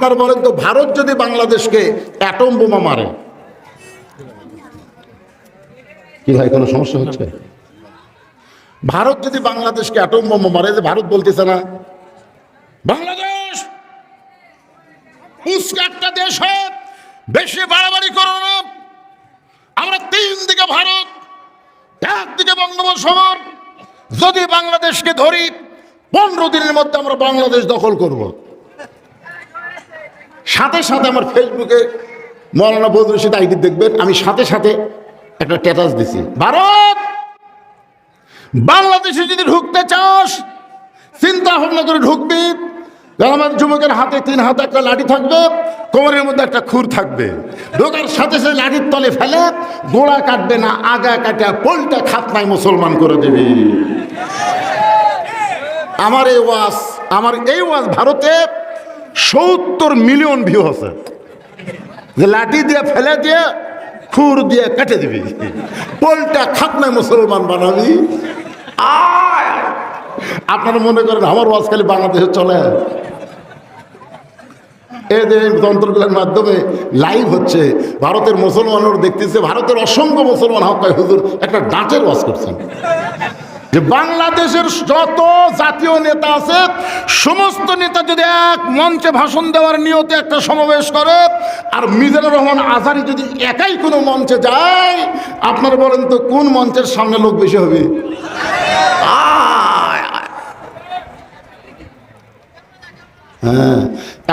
আপনার বলেন তো, ভারত যদি বাংলাদেশকে অ্যাটম বোমা মারে, কি ভাই, কোনো সমস্যা হচ্ছে? ভারত যদি বাংলাদেশকে অ্যাটম বোমা মারে যে ভারত বলতেছে না, বাংলাদেশ একটা দেশ হয় বেশি বাড়াবাড়ি করো না। আমরা তিন দিকে ভারত একদিকে বঙ্গোপসাগর। যদি বাংলাদেশকে ধরি, পনেরো দিনের মধ্যে আমরা বাংলাদেশ দখল করব। সাথে সাথে আমার ফেসবুকে মৌলানা বদরুল রশিদ আইডি দেখবেন, আমি সাথে সাথে একটা স্ট্যাটাস দিছি। ভারত! বাংলাদেশে যদি ঢুকতে চাস, চিন্তা ভাবনা করে ঢুকবি। আমার যুবকের হাতে তিন হাতে, একটা লাঠি থাকবে, কোমরের মধ্যে একটা খুর থাকবে। ঢোকার সাথে সাথে লাঠির তলে ফেলে, গোড়া কাটবে না, আগা কাটা, পোলটা খাতনায় মুসলমান করে দেবে। আমার এই ওয়াজ, আমার এই ওয়াজ ভারতে সত্তর মিলিয়ন ভিউ আছে। যে লাঠি দিয়ে ফেলে দিয়ে খুর দিয়ে কেটে দিবি। পোলটা খাতনায় মুসলমান বানাবি! আপনারা মনে করেন আমার ওয়াজ খালি বাংলাদেশে চলে। এই যন্ত্রগুলোর মাধ্যমে লাইভ হচ্ছে। ভারতের মুসলমানরা দেখতেছে, ভারতের অসংখ্য মুসলমান হকায় হুজুর, একটা ডাঁটের ওয়াজ করছেন। যে বাংলাদেশের যত জাতীয় নেতা আছে, সমস্ত নেতা যদি এক মঞ্চে ভাষণ দেওয়ার নিয়তে একটা সমাবেশ করে, আর মিজানুর রহমান আজারি যদি একাই কোনো মঞ্চে যায়, আপনারা বলেন তো কোন মঞ্চের সামনে লোক বেশি হবে। হ্যাঁ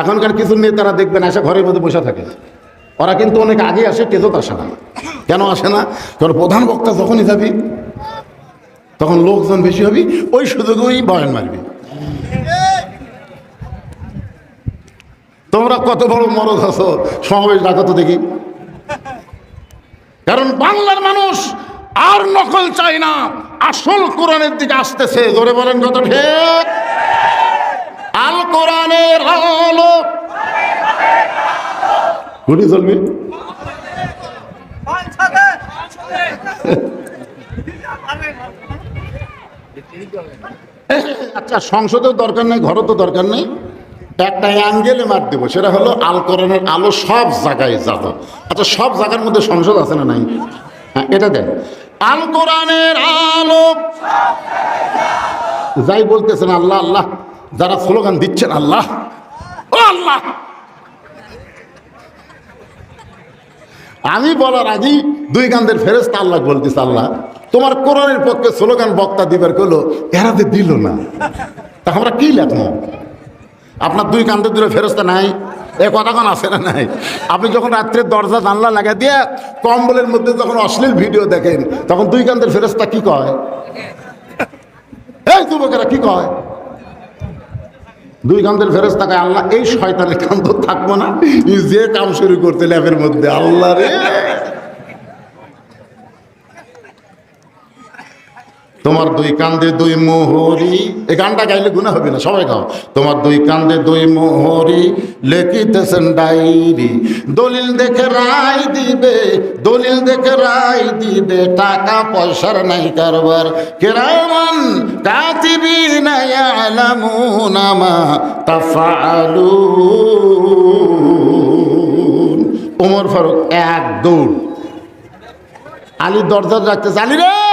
এখনকার কিছু নেতারা দেখবেন আসে ঘরের মধ্যে বসে থাকে। ওরা কিন্তু অনেক আগে আসে কেজত আসে না। কেন আসে না? কারণ প্রধান বক্তা যখনই যাবি তখন লোকজন বেশি হবে, ওই সুযোগেই বয়ান মারবি। তোমরা কত বড় মরদ আছো, সমাবেশ ডাকো তো দেখি। কারণ বাংলার মানুষ আর নকল চায় না, আসল কোরআনের দিকে আসতেছে। ধরে বলেন কত ঠিক? আল কোরআনের আলো। গুলি চলবি? আচ্ছা সংসদেও দরকার নেই, ঘরও তো দরকার নেই। একটা অ্যাঙ্গেলে মার দেবো, সেটা হলো আল কোরআনের আলো সব জায়গায় যাব। আচ্ছা সব জায়গার মধ্যে সংসদ আছে না নাই? হ্যাঁ এটা দেন। আল কোরআনের আলো যাই বলতেছেন আল্লাহ আল্লাহ, যারা স্লোগান দিচ্ছেন আল্লাহ। ও আল্লাহ! আমি বলার আগেই দুই গান্ধের ফেরেস্তা আল্লাহ বলতেছে আল্লাহ। তোমার কোরআনের পক্ষে স্লোগান বক্তা দিবার করল এরা যে দিল না। তা আমরা কি লেখবো? আপনার দুই কান্দে দূরে ফেরস্তা নাই? এ কথা কথাক্ষণ আছে না নাই? আপনি যখন রাত্রে দরজা জানলা লাগা দিয়ে কম্বলের মধ্যে যখন অশ্লীল ভিডিও দেখেন, তখন দুই কান্দের ফেরস্তা কি কয়? এই যুবকেরা কি কয়? দুই কান্দের ফেরস্তা কয়, আল্লাহ, এই শয়তানের কান্দ থাকব না। যে কাম শুরু করতে ল্যাবের মধ্যে, আল্লাহ রে! তোমার দুই কান্দে দুই মোহরি। এই গানটা গাইলে গুণা হবে না, সবাই গাও। তোমার দুই কান্দে দুই মোহরি, লেখিতেছেন ডাইরি দলিল দেখে রায় দিবে, দলিল দেখে রায় দিবে। টাকা পয়সার নাই কারবার। কেরামান, কাতিবি নাই আলামুনামা তাফালু ওমর ফারুক, এক দৌড়। আলী দরজা রাখতেছে আলী রে!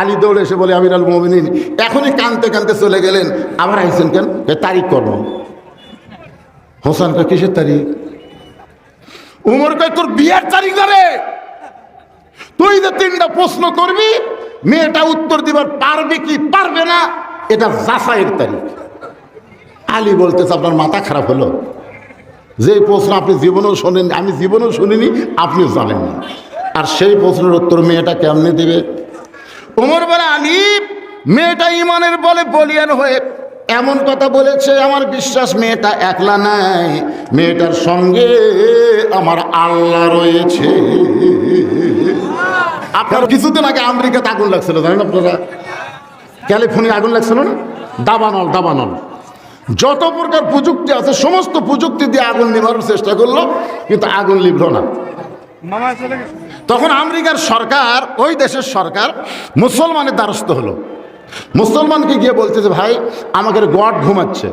আলী দৌড়ে এসে বলে আমির আল মোমিনিন। এখনই কানতে কানতে চলে গেলেন। আবার আইসেন কেন? তারিখ কর্ম হোসেন কিসের তারিখ? উমর কয়, তোর বিয়ের তারিখ ধরে তুই যে তিনটা প্রশ্ন করবি, মেয়েটা উত্তর দিবার পারবে কি পারবে না, এটা যাচাইয়ের তারিখ। আলী বলতেছে, আপনার মাথা খারাপ হলো। যে প্রশ্ন আপনি জীবনেও শোনেন আমি জীবনেও শুনিনি, আপনিও জানেন না। আর সেই প্রশ্নের উত্তর মেয়েটা কেমনে দিবে? ওমর বলে আলী মেয়েটা ইমানের বলে বলিয়ান হয়ে, এমন কথা বলেছে, আমার বিশ্বাস মেয়েটা একলা নাই, মেয়েটার সঙ্গে আমার আল্লাহ রয়েছে। আপনার কিছুদিন আগে আমেরিকাতে আগুন লাগছিল, জানেন আপনারা? ক্যালিফোর্নিয়া আগুন লাগছিল না? দাবানল দাবানল। যত প্রকার প্রযুক্তি আছে, সমস্ত প্রযুক্তি দিয়ে আগুন নিভানোর চেষ্টা করল, কিন্তু আগুন লিভল না। তখন আমেরিকার সরকার, ওই দেশের সরকার মুসলমানের দ্বারস্থ হলো। মুসলমানকে গিয়ে বলছে যে, ভাই, আমাদের গড ঘুমাচ্ছে।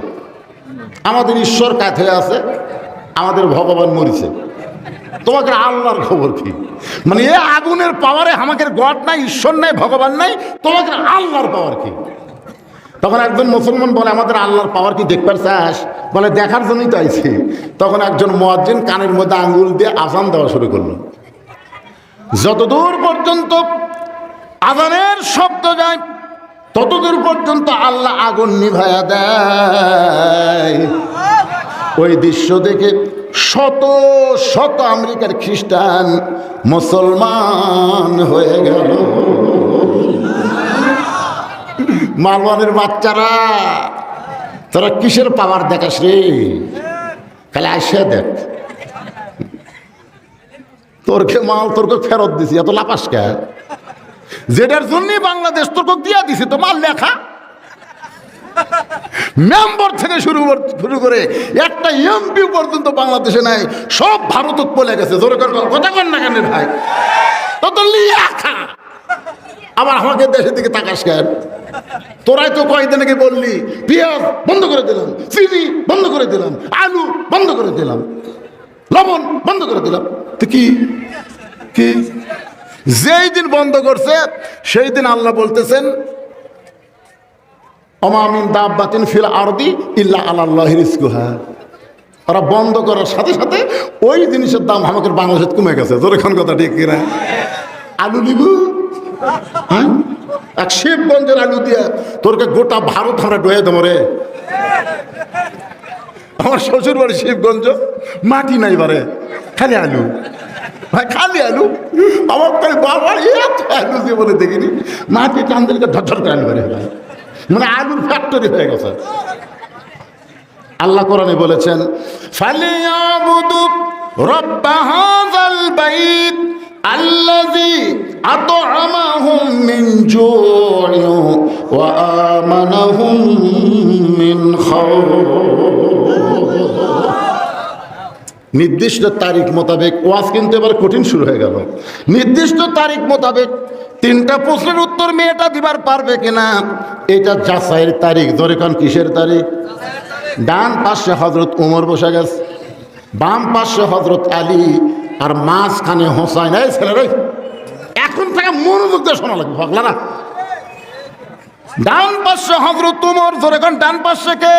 আমাদের ঈশ্বর কাছে আছে, আমাদের ভগবান মরিছে। তোমাকে আল্লাহর খবর কি? মানে এ আগুনের পাওয়ারে আমাকে গড নাই, ঈশ্বর নাই, ভগবান নাই, তোমাকে আল্লাহর পাওয়ার কি? তখন একজন মুসলমান বলে, আমাদের আল্লাহর পাওয়ার কি দেখবার চাস? বলে, দেখার জন্যই তো আইছি। তখন একজন মহাজিন কানের মধ্যে আঙ্গুল দিয়ে আসান দেওয়া শুরু করল। যতদূর পর্যন্ত আজানের শব্দ যায়, ততদূর পর্যন্ত আল্লাহ আগুন নিভায়া দেয়। ওই দৃশ্য দেখে শত শত আমেরিকার খ্রিস্টান মুসলমান হয়ে গেল। মালওয়ানের বাচ্চারা, তোরা কিসের পাওয়ার দেখাস রে? খালি আসে দেখ। তোরকে মাল তোরকে ফেরত দিছি, এত লাপাস কে? যেটার জন্য বাংলাদেশ তোরকে দিয়া দিছি, তো মাল লেখা। মেম্বার থেকে শুরু শুরু করে একটা এমপি পর্যন্ত বাংলাদেশে নাই, সব ভারত পলে গেছে। জোরে কথা কর না কেন ভাই? তো তো লেখা। আবার আমাকে দেশের দিকে তাকাস কেন? তোরাই তো কয়েকদিন আগে বললি, পেঁয়াজ বন্ধ করে দিলাম, চিনি বন্ধ করে দিলাম, আলু বন্ধ করে দিলাম, লবণ বন্ধ করে দিলাম। তো কি? কি? যেই দিন বন্ধ করছে, সেই দিন আল্লাহ বলতেছেন আল্লাহ ওরা বন্ধ করার সাথে সাথে ওই জিনিসের দাম আমাকে কমে গেছে। কথা কিনা? আলু হ্যাঁ? শিবগঞ্জের আলু দিয়ে তোরকে গোটা ভারত আমরা ডয়ে দেবো রে। আমার শ্বশুর বাড়ি শিবগঞ্জ, মাটি নাই বারে। খালি আলু। ভাই খালি আলু? আমার তাই বাবা এত আলু বলে দেখিনি। মাটি টানদেরকে ঝরঝর করে আলু ভাই মানে আলুর ফ্যাক্টরি হয়ে গেছে। আল্লাহ কোরআনে বলেছেন, ফালিয়াবুদু নির্দিষ্ট তারিখ মোতাবেক ওয়াজ কিন্তু এবার কঠিন শুরু হয়ে গেল। নির্দিষ্ট তারিখ মোতাবেক তিনটা প্রশ্নের উত্তর মেয়েটা দিবার পারবে কিনা, এটা যাচাইয়ের তারিখ। ধরে কারণ কিসের তারিখ? ডান পাশে হজরত উমর বসে গেছে, বাম পাশে হজরত আলী, আর মাঝখানে হোসাইন। এই ছেলেরা, এখন থেকে মনোযোগ দিয়ে শোনা লাগবে, পাগলারা। ডান পাশে হজরত উমর, ধরে কারণ ডান পাশে কে?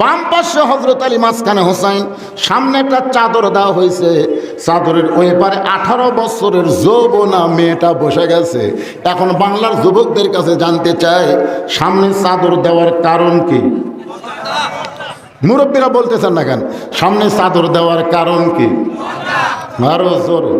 বাম পাশে হজরত আলী, মাঝখানে হোসাইন। সামনে একটা চাদর দেওয়া হয়েছে। চাদরের ওই পারে আঠারো বছরের যৌবনা মেয়েটা বসে গেছে। এখন বাংলার যুবকদের কাছে জানতে চায়, সামনে চাদর দেওয়ার কারণ কি? মুরব্বীরা বলতেছেন না কেন? সামনে চাদর দেওয়ার কারণ কি? আরও জোরে।